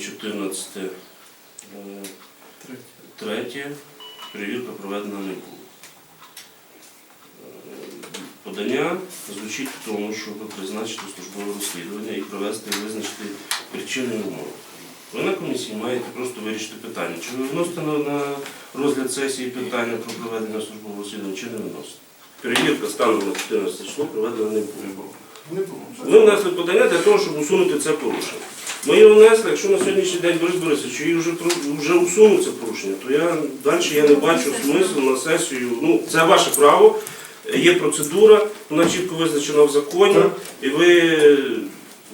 14 е, третє перевірка проведена не була. Подання звучить в тому, щоб призначити службове розслідування і провести визначити причини умови. Ви на комісії маєте просто вирішити питання. Чи ви виносите на, на розгляд сесії питання про проведення службового розслідування, чи не виносите? Перевірка станом на 14 число проведена не було. Ви внесли подання для того, щоб усунути це порушення. Ми його внесли, якщо на сьогоднішній день Борис Борисович її вже, вже усунув це порушення, то я далі я не бачу смислу на сесію. Ну, це ваше право, є процедура, вона чітко визначена в законі, і ви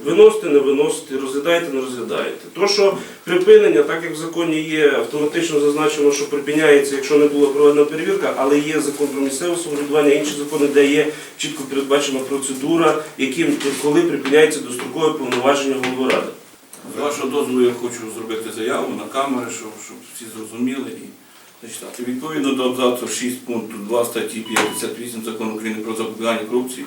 виносите, не виносите, розглядаєте, не розглядаєте. То, що припинення, так як в законі є, автоматично зазначено, що припиняється, якщо не була проведена перевірка, але є закон про місцеве самоврядування, інші закони, де є чітко передбачена процедура, яким коли припиняється дострокове повноваження голови ради. З вашого дозволу я хочу зробити заяву на камери, щоб, щоб всі зрозуміли і зачитати. Відповідно до абзацу 6 пункту 2 статті 58 Закону України про запобігання корупції,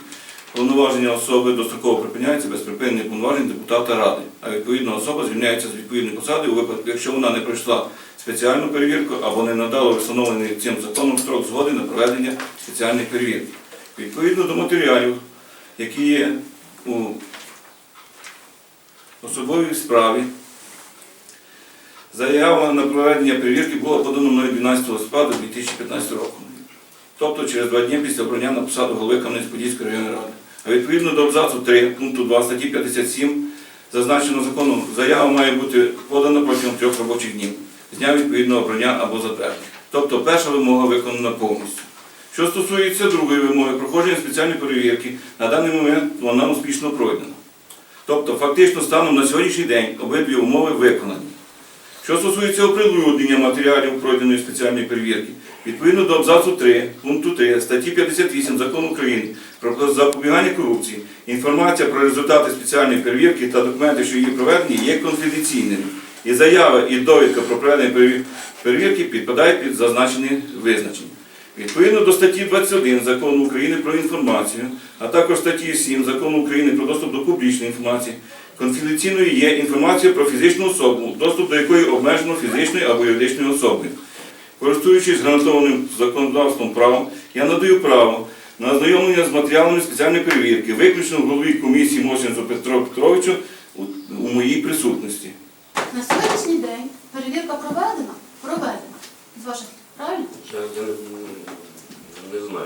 повноваження особи достроково припиняється без припинення повноважень депутата Ради, а відповідна особа звільняється з відповідної посади у випадку, якщо вона не пройшла спеціальну перевірку або не надала встановлений цим законом строк згоди на проведення спеціальної перевірки. Відповідно до матеріалів, які є у особовій справі. Заява на проведення перевірки була подана мною 12 листопада 2015 року. Тобто через два дні після обрання на посаду голови Кам'янець-Подільської районної ради. Відповідно до абзацу 3 пункту 2 статті 57 зазначено законом, заява має бути подана протягом трьох робочих днів з дня відповідного обрання або затвердження. Тобто перша вимога виконана повністю. Що стосується другої вимоги, проходження спеціальної перевірки, на даний момент вона успішно пройдена. Тобто, фактично, станом на сьогоднішній день обидві умови виконані. Що стосується оприлюднення матеріалів пройденої спеціальної перевірки, відповідно до абзацу 3, пункту 3 статті 58 Закону України про запобігання корупції, інформація про результати спеціальної перевірки та документи, що її проведені, є конфіденційними. І заява і довідка про проведення перевір- перевірки підпадають під зазначені визначення. Відповідно до статті 21 Закону України про інформацію, а також статті 7 Закону України про доступ до публічної інформації, конфіденційною є інформація про фізичну особу, доступ до якої обмежено фізичною або юридичною особою. Користуючись гарантованим законодавством правом, я надаю право на ознайомлення з матеріалами спеціальної перевірки, виключно голові комісії Мосінцу Петру Петровичу у, моїй присутності. На сьогоднішній день перевірка? Проведена. З ваших правильно? Я, я не, не знаю.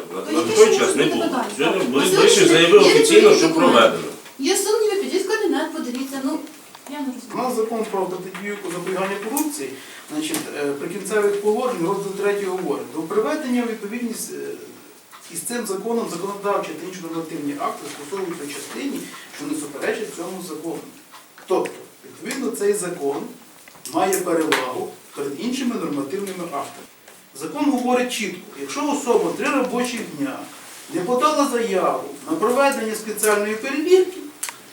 Той час не було. Сьогодні Борисович день заявив офіційно, що проведено. Є сумніви, підіть в кабінет, подивіться. Ну, я не У нас закон про протидію запобігання корупції, значить, е, прикінцевих положень розділ 3 говорить, до приведення у відповідність е, із цим законом законодавчі та інші нормативні акти стосовуються частині, що не суперечать цьому закону. Тобто, відповідно, цей закон має перевагу перед іншими нормативними актами. Закон говорить чітко, якщо особа три робочі дня не подала заяву на проведення спеціальної перевірки,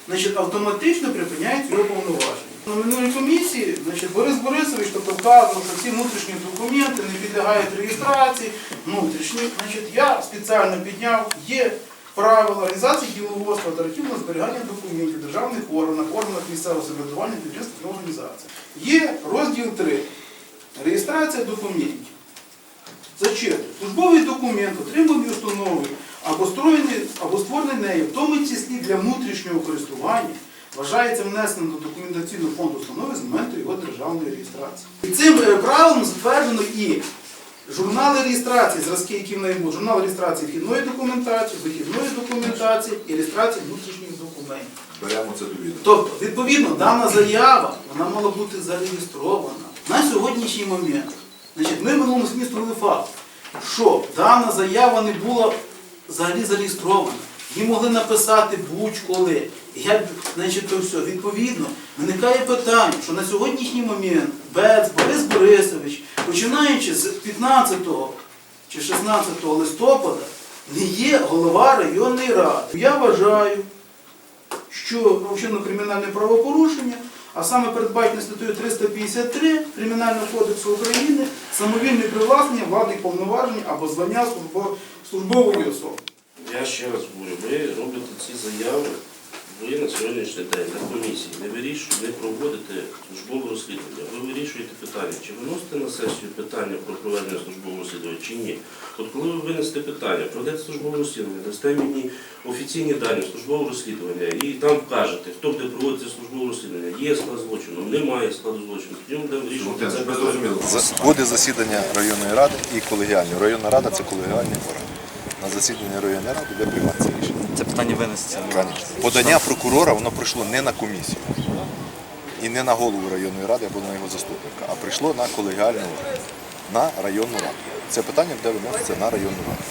значить, автоматично припиняється його повноваження. На минулій комісії значить, Борис Борисович тобто, вказував, що всі внутрішні документи не підлягають реєстрації. Внутрішні, значить, я спеціально підняв, є правила організації діловодства та архівного зберігання документів державних органах, органах місцевого самоврядування, підприємств і організацій. Є розділ 3. Реєстрація документів. Зачитую. Службовий документ, отриманий установою або створений, або створений нею, в тому числі для внутрішнього користування, вважається внесеним до документаційного фонду установи з моменту його державної реєстрації. І цим правилом затверджено і журнали реєстрації, зразки, які в неї будуть, журнал реєстрації вхідної документації, вихідної документації і реєстрації внутрішніх документів. Беремо це до відома. Тобто, відповідно, дана заява вона мала бути зареєстрована на сьогоднішній момент. Значить, ми в минулому суді встановили факт, що дана заява не була взагалі зареєстрована. Її могли написати будь-коли. Як, значить, то все. Відповідно, виникає питання, що на сьогоднішній момент Бец Борис Борисович, починаючи з 15 чи 16 листопада, не є голова районної ради. Я вважаю, що вчинено кримінальне правопорушення, а саме передбачено статтею 353 Кримінального кодексу України самовільне привласнення владних повноважень або звання службо- службової особи. Я ще раз говорю, ви робите ці заяви ви на сьогоднішній день на комісії не вирішуєте, не проводите службове розслідування. Ви вирішуєте питання, чи виносите на сесію питання про проведення службового розслідування, чи ні. От коли ви винесете питання, проведете службове розслідування, дасте мені офіційні дані службового розслідування і там вкажете, хто буде проводити службове розслідування, є склад злочину, немає складу злочину, тоді ми будемо вирішувати це питання. Буде засідання районної ради і колегіальної. Районна рада це колегіальний орган. На засіданні районної ради буде прийматися рішення. Це питання винесеться. Подання прокурора воно прийшло не на комісію і не на голову районної ради або на його заступника, а прийшло на колегіальну раду, на районну раду. Це питання буде виноситься на районну раду.